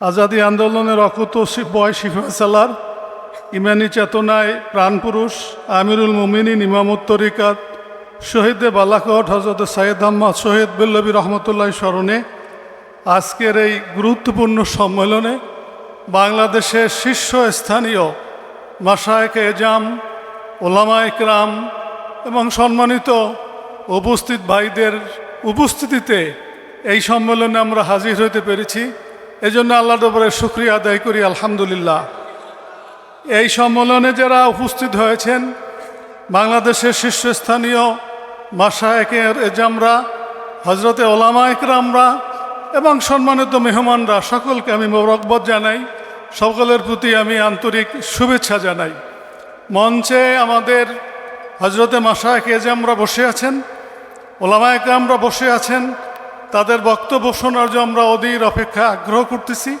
আজাদি আন্দোলনের অকুত বয় সিফাসালার ইমানি চেতনায় প্রাণপুরুষ আমিরুল মুমিনিন ইমামুত তরিকাত শহীদে বালাকট হজরত সাইদ আহমদ শহীদ বেল্লবী রহমতুল্লাহ স্মরণে আজকের এই গুরুত্বপূর্ণ সম্মেলনে বাংলাদেশের শীর্ষস্থানীয় মাসায়ক এজাম, ওলামা একরাম এবং সম্মানিত উপস্থিত ভাইদের উপস্থিতিতে এই সম্মেলনে আমরা হাজির হতে পেরেছি। এজন্য আল্লাহ দবরের শুক্রিয়া আদায় করি, আলহামদুলিল্লাহ। এই সম্মেলনে যারা উপস্থিত হয়েছেন, বাংলাদেশের শীর্ষস্থানীয় মাসায়কের এজামরা হজরতে ওলামা একরামরা এবং সম্মানিত মেহমানরা, সকলকে আমি মোরকবত জানাই। সকলের প্রতি আমি আন্তরিক শুভেচ্ছা জানাই। মঞ্চে আমাদের হজরতে মাসায়ক এজামরা বসে আছেন, ওলামা একরামরা বসে আছেন তাদের বক্তব্য শোনার জন্য আমরা অধীর অপেক্ষা আগ্রহ করতেছি।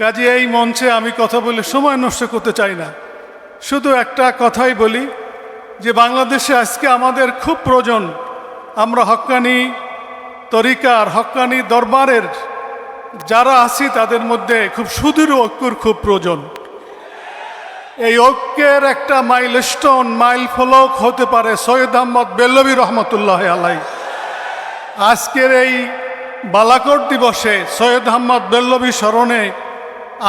কাজে এই মঞ্চে আমি কথা বলে সময় নষ্ট করতে চাই না। শুধু একটা কথাই বলি, যে বাংলাদেশে আজকে আমাদের খুব প্রয়োজন আমরা হক্কানি তরিকার হক্কানি দরবারের যারা আছি তাদের মধ্যে খুব সুদূর ঐক্যর খুব প্রয়োজন। এই ঐক্যের একটা মাইল স্টোন মাইল ফলক হতে পারে সৈয়দ আহমদ বেল্লবী রহমতুল্লাহ আলাই আজকের এই বালাকোট দিবসে সৈয়দ আহমদ বেল্লবী স্মরণে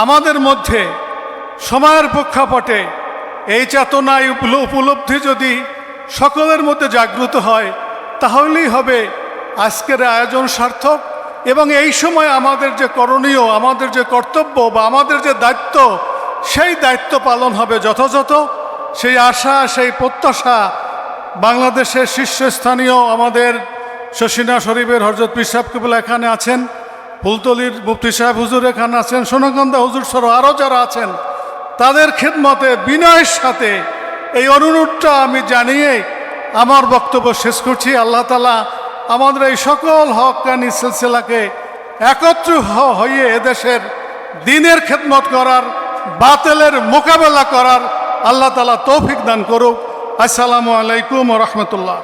আমাদের মধ্যে সময়ের প্রেক্ষাপটে এই চেতনায় উপলব্ধি যদি সকলের মধ্যে জাগ্রত হয়, তাহলেই হবে আজকের আয়োজন সার্থক এবং এই সময় আমাদের যে করণীয়, আমাদের যে কর্তব্য বা আমাদের যে দায়িত্ব, সেই দায়িত্ব পালন হবে যথাযথ। সেই আশা, সেই প্রত্যাশা বাংলাদেশের শীর্ষস্থানীয় আমাদের শশিনা শরীফের হরজত পিসাব কেবল এখানে আছেন। ফুলতলির মুফতি সাহেব হুজুর এখানে আছেন। সোনাকান্দা হুজুর সহ আরও যারা আছেন, তাদের খেদমতে, বিনয়ের সাথে এই অনুরোধটা আমি জানিয়ে আমার বক্তব্য শেষ করছি। আল্লাহ তালা আমাদের এই সকল হকানি সিলসিলাকে একত্র হয়ে এদেশের দিনের খেদমত করার, বাতেলের মোকাবেলা করার আল্লাহ তালা তৌফিক দান করুক। আসসালামু আলাইকুম রহমতুল্লাহ।